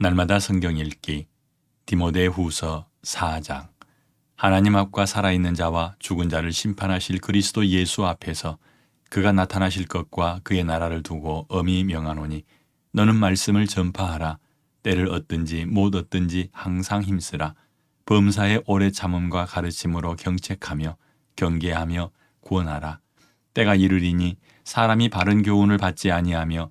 날마다 성경 읽기. 디모데 후서 4장. 하나님 앞과 살아있는 자와 죽은 자를 심판하실 그리스도 예수 앞에서 그가 나타나실 것과 그의 나라를 두고 엄히 명하노니 너는 말씀을 전파하라. 때를 얻든지 못 얻든지 항상 힘쓰라. 범사의 오래 참음과 가르침으로 경책하며 경계하며 구원하라. 때가 이르리니 사람이 바른 교훈을 받지 아니하며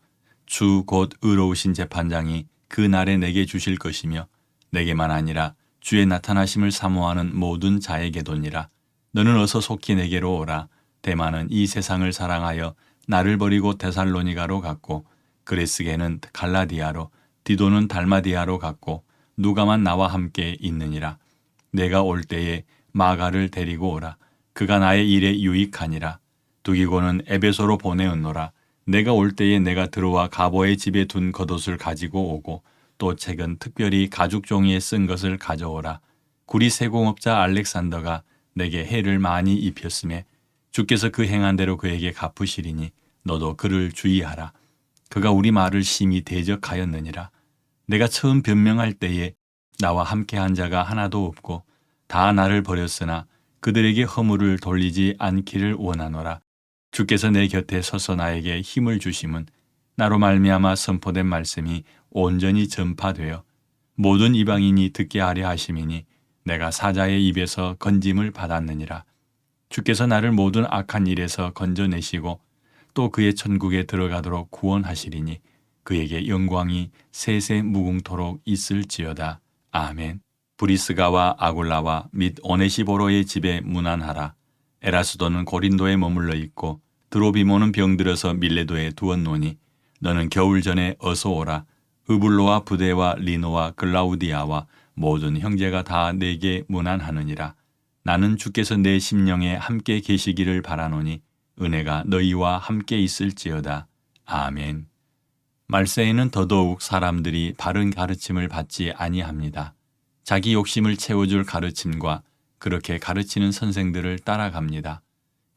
주 곧 의로우신 재판장이 그 날에 내게 주실 것이며 내게만 아니라 주의 나타나심을 사모하는 모든 자에게도니라. 너는 어서 속히 내게로 오라. 대만은 이 세상을 사랑하여 나를 버리고 데살로니가로 갔고 그레스게는 갈라디아로 디도는 달마디아로 갔고 누가만 나와 함께 있느니라. 내가 올 때에 마가를 데리고 오라. 그가 나의 일에 유익하니라. 두기고는 에베소로 보내었노라. 내가 올 때에 내가 들어와 가보의 집에 둔 겉옷을 가지고 오고 또 책은 특별히 가죽 종이에 쓴 것을 가져오라. 구리 세공업자 알렉산더가 내게 해를 많이 입혔음에 주께서 그 행한 대로 그에게 갚으시리니 너도 그를 주의하라. 그가 우리 말을 심히 대적하였느니라. 내가 처음 변명할 때에 나와 함께한 자가 하나도 없고 다 나를 버렸으나 그들에게 허물을 돌리지 않기를 원하노라. 주께서 내 곁에 서서 나에게 힘을 주심은 나로 말미암아 선포된 말씀이 온전히 전파되어 모든 이방인이 듣게 하려 하심이니 내가 사자의 입에서 건짐을 받았느니라. 주께서 나를 모든 악한 일에서 건져내시고 또 그의 천국에 들어가도록 구원하시리니 그에게 영광이 세세 무궁토록 있을지어다. 아멘. 브리스가와 아굴라와 및 오네시보로의 집에 문안하라. 에라스도는 고린도에 머물러 있고 드로비모는 병들어서 밀레도에 두었노니 너는 겨울 전에 어서 오라. 으블로와 부대와 리노와 글라우디아와 모든 형제가 다 내게 문안하느니라. 나는 주께서 내 심령에 함께 계시기를 바라노니 은혜가 너희와 함께 있을지어다. 아멘. 말세에는 더더욱 사람들이 바른 가르침을 받지 아니합니다. 자기 욕심을 채워줄 가르침과 그렇게 가르치는 선생들을 따라갑니다.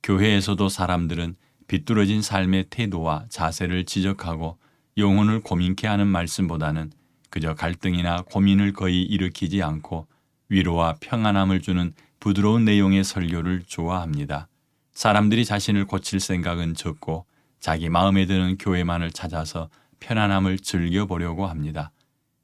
교회에서도 사람들은 비뚤어진 삶의 태도와 자세를 지적하고 영혼을 고민케 하는 말씀보다는 그저 갈등이나 고민을 거의 일으키지 않고 위로와 평안함을 주는 부드러운 내용의 설교를 좋아합니다. 사람들이 자신을 고칠 생각은 적고 자기 마음에 드는 교회만을 찾아서 편안함을 즐겨보려고 합니다.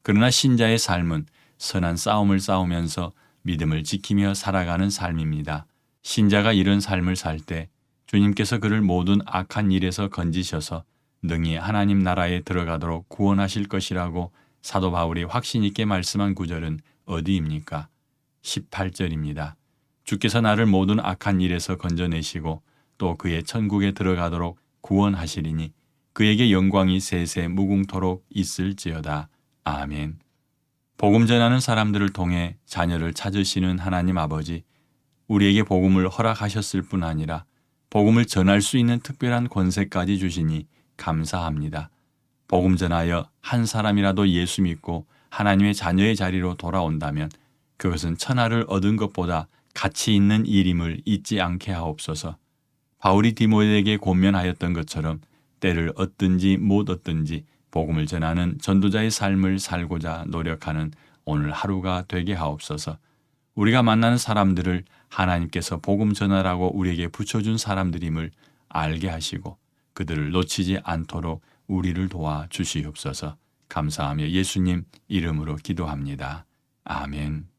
그러나 신자의 삶은 선한 싸움을 싸우면서 믿음을 지키며 살아가는 삶입니다. 신자가 이런 삶을 살 때 주님께서 그를 모든 악한 일에서 건지셔서 능히 하나님 나라에 들어가도록 구원하실 것이라고 사도 바울이 확신 있게 말씀한 구절은 어디입니까? 18절입니다. 주께서 나를 모든 악한 일에서 건져내시고 또 그의 천국에 들어가도록 구원하시리니 그에게 영광이 세세 무궁토록 있을지어다. 아멘. 복음 전하는 사람들을 통해 자녀를 찾으시는 하나님 아버지, 우리에게 복음을 허락하셨을 뿐 아니라 복음을 전할 수 있는 특별한 권세까지 주시니 감사합니다. 복음 전하여 한 사람이라도 예수 믿고 하나님의 자녀의 자리로 돌아온다면 그것은 천하를 얻은 것보다 가치 있는 일임을 잊지 않게 하옵소서. 바울이 디모데에게 권면하였던 것처럼 때를 얻든지 못 얻든지 복음을 전하는 전도자의 삶을 살고자 노력하는 오늘 하루가 되게 하옵소서. 우리가 만나는 사람들을 하나님께서 복음 전하라고 우리에게 붙여준 사람들임을 알게 하시고 그들을 놓치지 않도록 우리를 도와 주시옵소서. 감사하며 예수님 이름으로 기도합니다. 아멘.